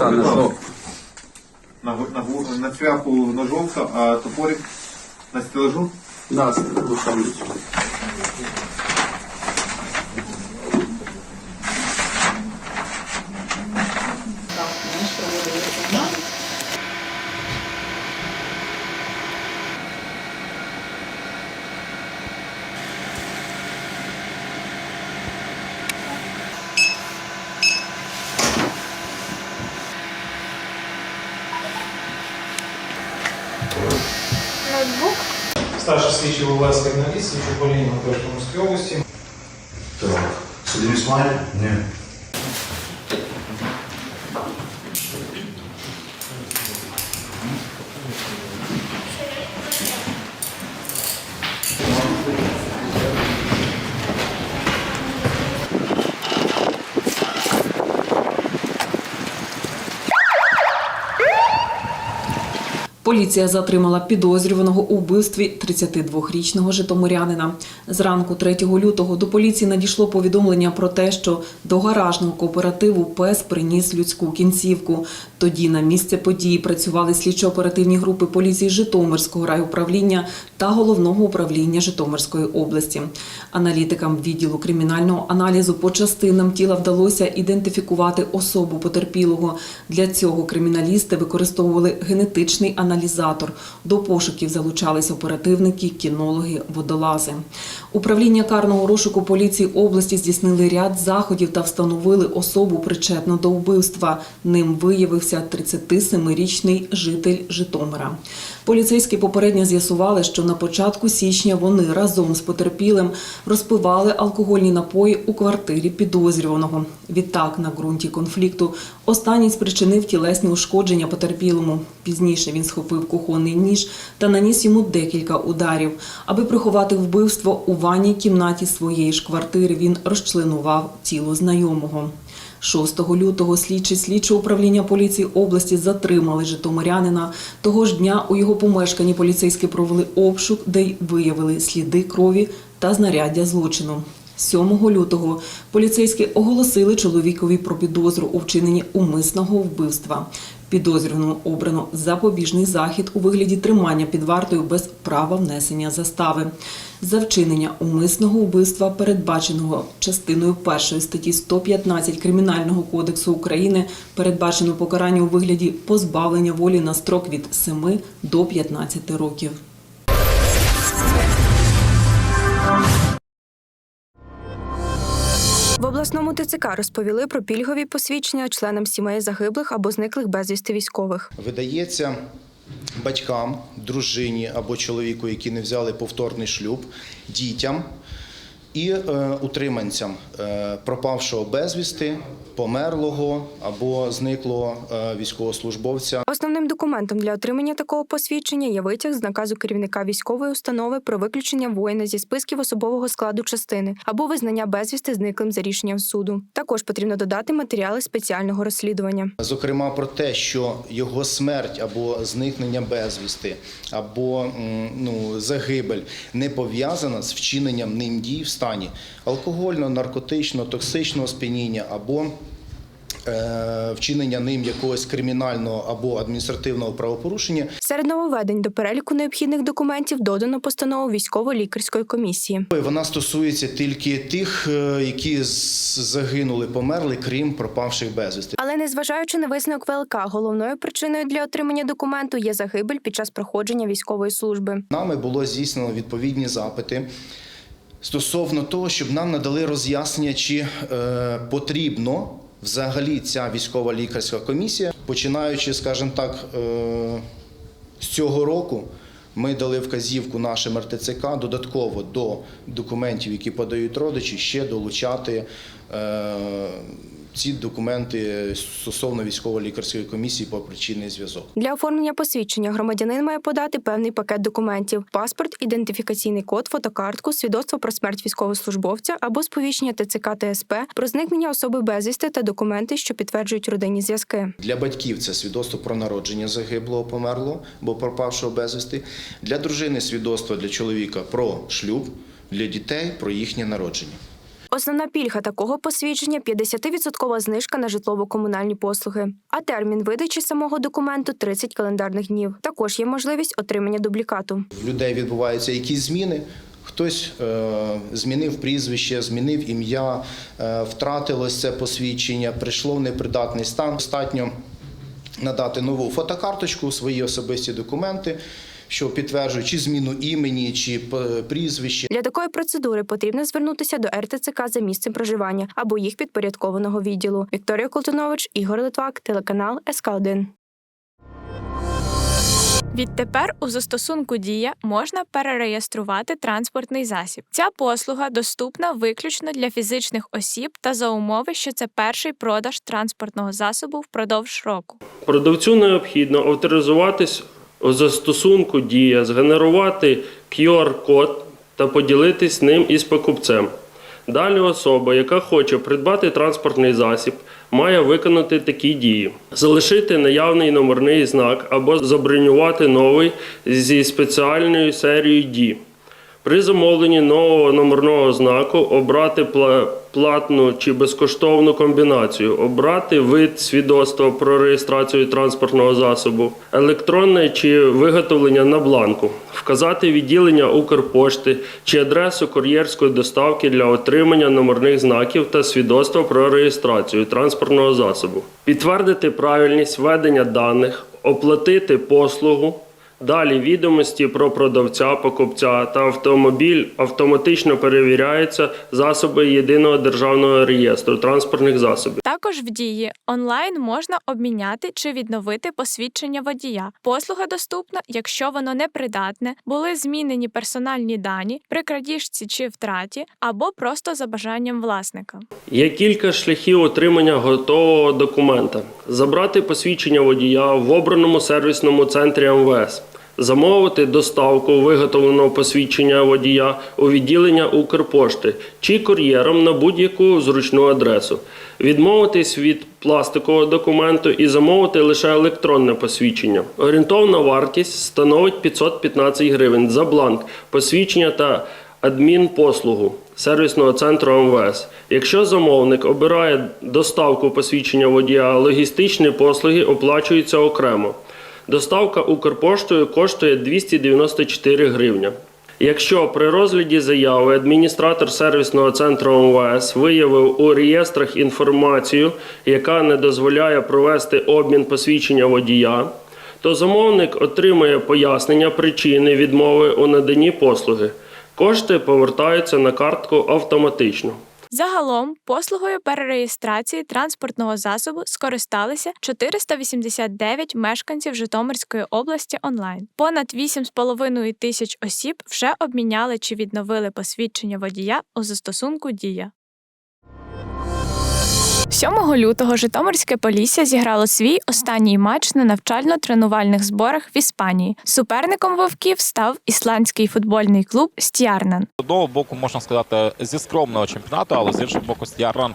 Та, полював. На, на, на цвяху ножовка, а топорик на стелажу. Да, душамлюсь. Так, Старший слідчий ВВС Кагналіс, слідчий управління Миколаївської області. Так. Сидим? Ні. Поліція затримала підозрюваного у вбивстві 32-річного житомирянина. Зранку 3 лютого до поліції надійшло повідомлення про те, що до гаражного кооперативу пес приніс людську кінцівку. Тоді на місце події працювали слідчо-оперативні групи поліції Житомирського райуправління та головного управління Житомирської області. Аналітикам відділу кримінального аналізу по частинам тіла вдалося ідентифікувати особу потерпілого. Для цього криміналісти використовували генетичний аналізатор. До пошуків залучались оперативники, кінологи, водолази. Управління карного розшуку поліції області здійснили ряд заходів та встановили особу причетну до вбивства. Ним виявився 37-річний житель Житомира. Поліцейські попередньо з'ясували, що на початку січня вони разом з потерпілим розпивали алкогольні напої у квартирі підозрюваного. Відтак, на ґрунті конфлікту, останній спричинив тілесні ушкодження потерпілому. Пізніше він схопив кухонний ніж та наніс йому декілька ударів. Аби приховати вбивство у ванній кімнаті своєї ж квартири, він розчленував тіло знайомого. 6 лютого слідчі слідчого управління поліції області затримали житомирянина. Того ж дня у його помешканні поліцейські провели обшук, де й виявили сліди крові та знаряддя злочину. 7 лютого поліцейські оголосили чоловікові про підозру у вчиненні умисного вбивства. Підозрюваному обрано запобіжний захід у вигляді тримання під вартою без права внесення застави. За вчинення умисного вбивства, передбаченого частиною 1 статті 115 Кримінального кодексу України, передбачено покарання у вигляді позбавлення волі на строк від 7 до 15 років. В обласному ТЦК розповіли про пільгові посвідчення членам сімей загиблих або зниклих безвісти військових. видається батькам, дружині або чоловіку, які не взяли повторний шлюб, дітям і е, утриманцям е, пропавшого безвісти, померлого або зниклого е, військовослужбовця. Основним документом для отримання такого посвідчення є витяг з наказу керівника військової установи про виключення воїна зі списків особового складу частини або визнання безвісти зниклим за рішенням суду. Також потрібно додати матеріали спеціального розслідування. Зокрема, про те, що його смерть або зникнення безвісти, або ну, загибель не пов'язана з вчиненням ним дій стані алкогольного, наркотичного, токсичного сп'яніння або е, вчинення ним якогось кримінального або адміністративного правопорушення, Серед нововведень до переліку необхідних документів додано постанову військово-лікарської комісії. Вона стосується тільки тих, е, які загинули, померли, крім пропавших безвісти. Але незважаючи на висновок ВЛК, головною причиною для отримання документу є загибель під час проходження військової служби. Нами було здійснено відповідні запити стосовно того, щоб нам надали роз'яснення, чи е, потрібно взагалі ця військова лікарська комісія, починаючи, скажімо так, е, з цього року. Ми дали вказівку нашим РТЦК додатково до документів, які подають родичі, ще долучати е, ці документи стосовно військово-лікарської комісії по причинний зв'язок. Для оформлення посвідчення громадянин має подати певний пакет документів: паспорт, ідентифікаційний код, фотокартку, свідоцтво про смерть військовослужбовця або сповіщення ТЦК ТСП про зникнення особи безвісти та документи, що підтверджують родинні зв'язки. Для батьків це свідоцтво про народження загиблого, померлого або пропавшого безвісти. Для дружини свідоцтво для чоловіка про шлюб, для дітей про їхнє народження. Основна пільга такого посвідчення 50% знижка на житлово-комунальні послуги. А термін видачі самого документу 30 календарних днів. Також є можливість отримання дублікату. В людей відбуваються якісь зміни. Хтось е, змінив прізвище, змінив ім'я, е, втратилось це посвідчення, прийшло в непридатний стан. Достатньо надати нову фотокарточку, свої особисті документи, що підтверджують чи зміну імені, чи п- прізвище. Для такої процедури потрібно звернутися до РТЦК за місцем проживання або їх підпорядкованого відділу. Вікторія Колтунович, Ігор Литвак, телеканал СК 1 Відтепер у застосунку Дія можна перереєструвати транспортний засіб. Ця послуга доступна виключно для фізичних осіб та за умови, що це перший продаж транспортного засобу впродовж року. Продавцю необхідно авторизуватись застосунку Дія, згенерувати QR-код та поділитись ним із покупцем. Далі особа, яка хоче придбати транспортний засіб, має виконати такі дії: залишити наявний номерний знак або забронювати новий зі спеціальною серією дій. При замовленні нового номерного знаку обрати платну чи безкоштовну комбінацію, обрати вид свідоцтва про реєстрацію транспортного засобу, електронне чи виготовлення на бланку, вказати відділення Укрпошти чи адресу кур'єрської доставки для отримання номерних знаків та свідоцтва про реєстрацію транспортного засобу, підтвердити правильність введення даних, оплатити послугу. Далі відомості про продавця, покупця та автомобіль автоматично перевіряються засоби єдиного державного реєстру транспортних засобів. Також в дії онлайн можна обміняти чи відновити посвідчення водія. Послуга доступна, якщо воно непридатне, були змінені персональні дані при крадіжці чи втраті, або просто за бажанням власника. Є кілька шляхів отримання готового документа: забрати посвідчення водія в обраному сервісному центрі МВС. Замовити доставку виготовленого посвідчення водія у відділення Укрпошти чи кур'єром на будь-яку зручну адресу, відмовитись від пластикового документу і замовити лише електронне посвідчення. Орієнтовна вартість становить 515 гривень за бланк посвідчення та адмінпослугу сервісного центру МВС. Якщо замовник обирає доставку посвідчення водія, логістичні послуги оплачуються окремо. Доставка Укрпоштою коштує 294 гривня. Якщо при розгляді заяви адміністратор сервісного центру МВС виявив у реєстрах інформацію, яка не дозволяє провести обмін посвідчення водія, то замовник отримує пояснення причини відмови у наданні послуги. Кошти повертаються на картку автоматично. Загалом послугою перереєстрації транспортного засобу скористалися 489 мешканців Житомирської області онлайн. Понад 8,5 тисяч осіб вже обміняли чи відновили посвідчення водія у застосунку Дія. 7 лютого Житомирське Полісся зіграло свій останній матч на навчально-тренувальних зборах в Іспанії. Суперником вовків став ісландський футбольний клуб Стіарнан. З одного боку, можна сказати, зі скромного чемпіонату, але з іншого боку, Стіаран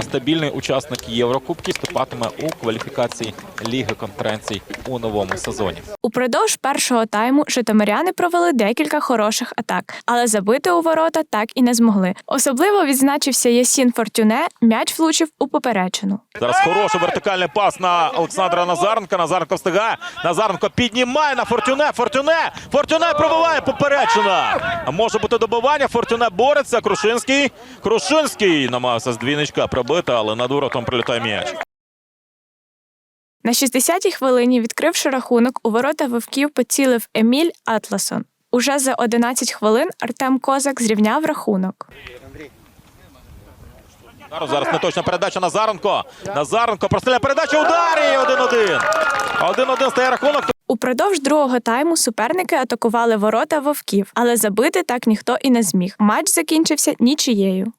стабільний учасник Єврокубки вступатиме у кваліфікації Ліги конференцій у новому сезоні. Упродовж першого тайму житомиряни провели декілька хороших атак, але забити у ворота так і не змогли. Особливо відзначився Ясін Фортюне. М'яч влучив у поперечину. Зараз хороший вертикальний пас на Олександра Назаренка. Назаренко встигає. Назаренко піднімає на Фортюне. Фортюне! Фортюне пробиває поперечина. А може бути добивання. Фортюне бореться. Крушинський. Крушинський намагався з двійничка пробити, але над воротом прилітає м'яч. На 60-й хвилині, відкривши рахунок, у ворота вовків поцілив Еміль Атласон. Уже за 11 хвилин Артем Козак зрівняв рахунок. Зараз, зараз неточна передача Назаренко. Назаренко простріляє передача. Удар і 1-1. 1-1 стає рахунок. Упродовж другого тайму суперники атакували ворота вовків, але забити так ніхто і не зміг. Матч закінчився нічиєю.